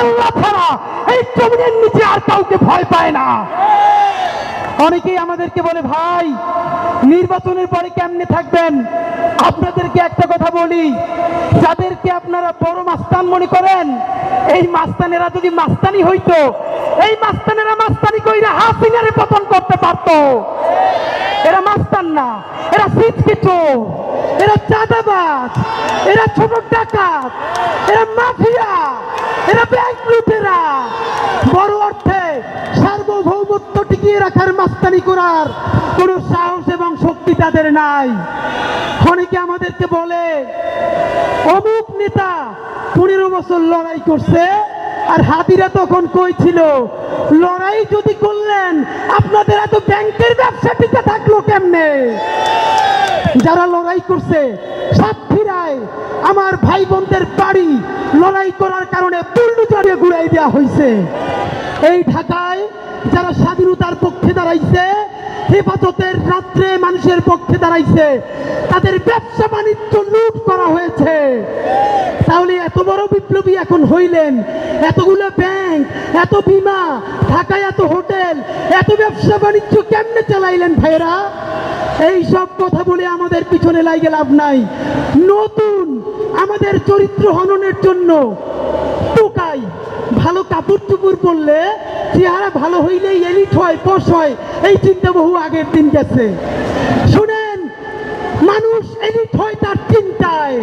আল্লাহ ছাড়া এই জমিনের নিচে আর কাউকে ভয় পায় না। অনেকেই আমাদেরকে বলে, ভাই, নির্বাচনের পরে কেমনে থাকবেন? আপনাদেরকে একটা কথা বলি, যাদেরকে আপনারা বড় মাস্তান মনে করেন, এই মাস্তানেরা যদি মাস্তানি হইতো, এই মাস্তানেরা মাস্তানি কইরা হাসিনারে পতন করতে পারতো। এরা মাস্তান না, এরা সিটকে চোর এরা চাঁদাবাজ, এরা ছোট ডাকাত, এরা মাফিয়া, এরা ব্যাংক লুটেরা। বড় অর্থে সার্বভৌমত্ব টিকিয়ে রাখার মাস্তানি করার কোনো সাহস এবং শক্তি তাদের নাই। অনেকে আমাদেরকে বলে, অমুক নেতা পনেরো বছর লড়াই করছে, আর হাতিরা তখন কই ছিল? লড়াই যদি করলেন, আপনাদের এত ব্যাংকের ব্যবসা টিকে থাকল কেমনে? যারা লড়াই করছে, সাতক্ষীরায় আমার ভাই বোনদের বাড়ি লড়াই করার কারণে পুল্লুচারে ঘুরাই দেওয়া হয়েছে। এই ঢাকায় যারা স্বাধীনতার পক্ষে দাঁড়াইছে, হেফাজতের রাত্রে মানুষের পক্ষে দাঁড়াইছে, তাদের ব্যবসা বাণিজ্য লুট করা হয়েছে। তাহলে এত বড় বিপ্লবী এখন হইলেন, এতগুলো ব্যাংক এত বিমা, ঢাকায় এত হোটেল, এত ব্যবসা বাণিজ্য কেমনে চালাইলেন ভাইরা এই সব কথা বলে আমাদের পিছনে লাগে লাভ নাই। নতুন আমাদের চরিত্র হননের জন্য টোকাই, ভালো কাপড় চুপড় পরলে চেহারা ভালো হইলেই এলিট হয়, পশ হয়। এই চিন্তা বহু আগের দিন গেছে। শুনেন, মানুষ এলিট হয় তার চিন্তায়,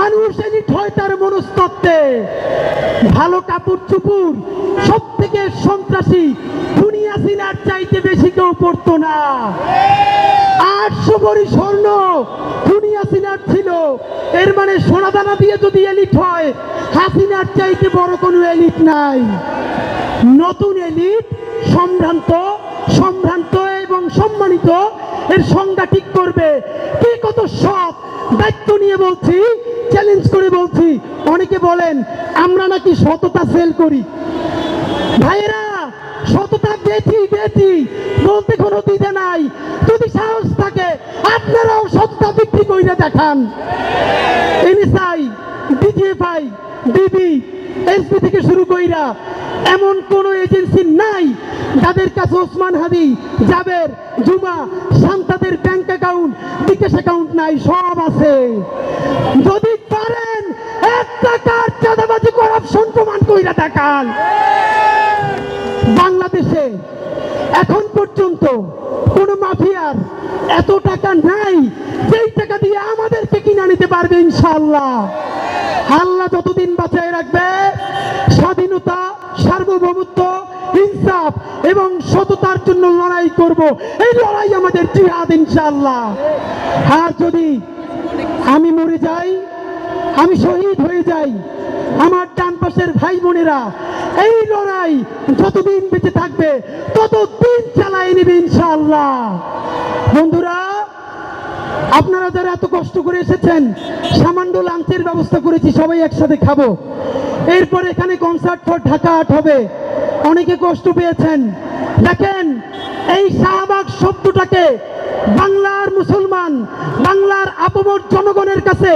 মানুষ এলিট হয় তার মনস্তত্ত্বে। ভালো কাপড় চুপুর সব থেকে সন্ত্রাসী, দুনিয়া সিনার চাইতে বেশি কেউ পড়তো না। আটশো স্বর্ণ দুনিয়া সিনার ছিল। এর মানে সোনা দানা দিয়ে যদি এলিট হয়, হাসিনার চাইতে বড় কোনো এলিট নাই। নতুন এলিট, সম্ভ্রান্ত সম্ভ্রান্ত এবং সম্মানিত, এর সংজ্ঞা ঠিক করবে। কে কত সৎ, দায়িত্ব নিয়ে বলছি চ্যালেঞ্জ করে বলছি। অনেকে বলেন, আমরা নাকি সততা সেল করি। ভাইয়েরা, সততা বেচি বেচি, বলতে কোনো দিতে নাই। যদি সাহস আপনারাও সততা বিক্রি করে দেখান। এনএসআই ডিজিএফআই ডিবি, এসপি থেকে শুরু কইরা এমন কোন এজেন্সি নাই যাদের কাছে ওসমান হাদি, জাবের, জুমা, শান্তাদের ব্যাংক অ্যাকাউন্ট, বিকাশ অ্যাকাউন্ট নাই, সব আছে। যদি পারেন, এক টাকার চাঁদাবাজি করাপশন প্রমাণ কইরা দেখান। বাংলাদেশে এখন পর্যন্ত কোন মাফিয়ার এত টাকা নাই যেই টাকা দিয়ে আমাদেরকে কিনে নিতে পারবে ইনশাল্লাহ আল্লাহ যতদিন বাঁচায় রাখবে, স্বাধীনতা, সার্বভৌমত্ব, ইনসাফ এবং সততার জন্য লড়াই করব। এই লড়াই আমাদের জিহাদ ইনশাল্লাহ আর যদি আমি মরে যাই, আমি শহীদ হয়ে যাই, আমার ডান পাশের ভাই বোনেরা, এই লড়াই যতদিন বেঁচে থাকবে, ততদিন চালাই নেবে ইনশাআল্লাহ। বন্ধুরা, আপনারা যারা এত কষ্ট করে এসেছেন, সামান্য লাঞ্চের ব্যবস্থা করেছি, সবাই একসাথে খাব। এরপর এখানে কনসার্ট ফর ঢাকা আট হবে। অনেকে কষ্ট পেয়েছেন। দেখেন, এই শাহবাগ শব্দটাকে বাংলার মুসলমান, বাংলার আপমর জনগণের কাছে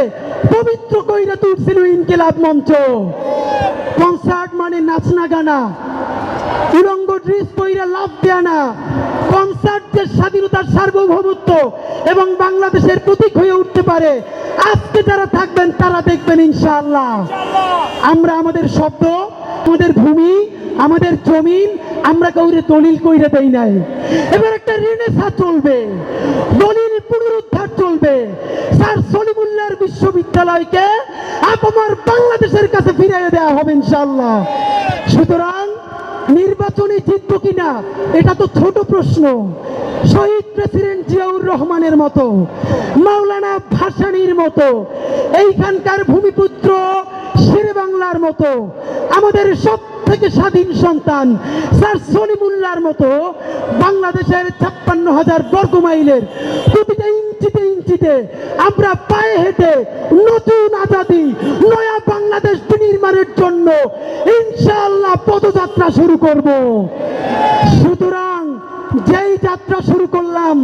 পবিত্র কইরা তুলছিল ইনকিলাব মঞ্চ। কনসার্ট মানে নাচনা গানা। উলঙ্গ ড্রেস পইরা লাভ দেয়া না। কনসার্ট স্বাধীনতার সার্বভৌমত্ব এবং বাংলাদেশের প্রতীক হয়ে উঠতে পারে। আজকে যারা থাকবেন, তারা দেখবেন ইনশাআল্লাহ। আমরা আমাদের শব্দ, আমাদের ভূমি, আমাদের জমিন আমরা কাউরে দলিল কইরে দেই নাই। এবার একটা রেনেসা চলবে দলিল পুনরুদ্ধার চলবে স্যার সলিমুল্লাহর বিশ্ববিদ্যালয়কে আপনার বাংলাদেশের কাছে ফিরিয়ে দেওয়া হবে ইনশাআল্লাহ। সুতরাং নির্বাচনে জিতবো কিনা, এটা তো ছোট প্রশ্ন। শহীদ প্রেসিডেন্ট জিয়াউর রহমানের মতো, মাওলানা ভাসানির মতো, এইখানকার ভূমিপুত্র শেরে বাংলার মতো, আমাদের সব থেকে স্বাধীন সন্তান, স্যার সলিমুল্লার মতো বাংলাদেশের ছাপ্পান্ন হাজার বর্গ মাইলের প্রতিটা ইঞ্চিতে ইঞ্চিতে আমরা পায়ে হেঁটে নতুন আজাদি, নয়া বাংলাদেশ বিনির্মাণের জন্য ইনশাআল্লাহ পদযাত্রা শুরু করব। সুতরাং যেই যাত্রা শুরু করলাম,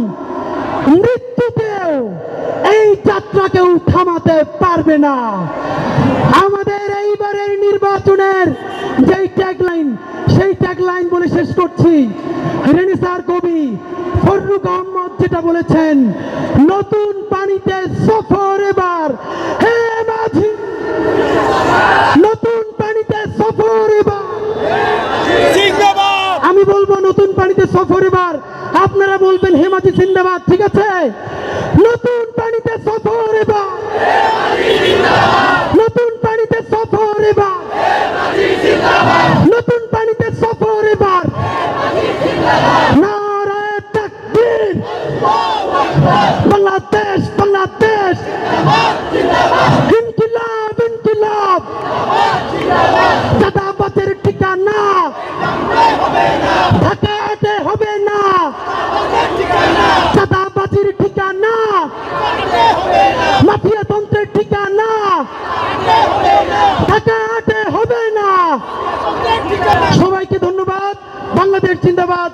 মৃত্যুতেও এই যাত্রা কেউ থামাতে পারবে না। আমাদের নির্বাচনের যেই ট্যাগলাইন সেই ট্যাগলাইন বলে শেষ করছি। রেনেসার কবি ফররুক আহমদ যেটা বলেছেন নতুন পানিতে সফর এবার। হে মাঝি! নতুন পানিতে সফর এবার। আমি বলব নতুন পানিতে সফর এবার। আপনারা বলবেন হেমাজি জিন্দাবাদ। ঠিক আছে? নতুন পানিতে সফর এবার নতুন পানিতে সফর এবার নতুন পানিতে সফর এবার নারায়ে তাকবীর বাংলাদেশ বাংলাদেশ ইনকিলাব ইনকিলাব দাদাবাদের ঠিকানা ঢাকাতে হবে না চাঁদাবাজির ঠিকানা মাফিয়া তন্ত্রের ঠিকানা আটে হবে না। সবাইকে ধন্যবাদ। বাংলাদেশ জিন্দাবাদ।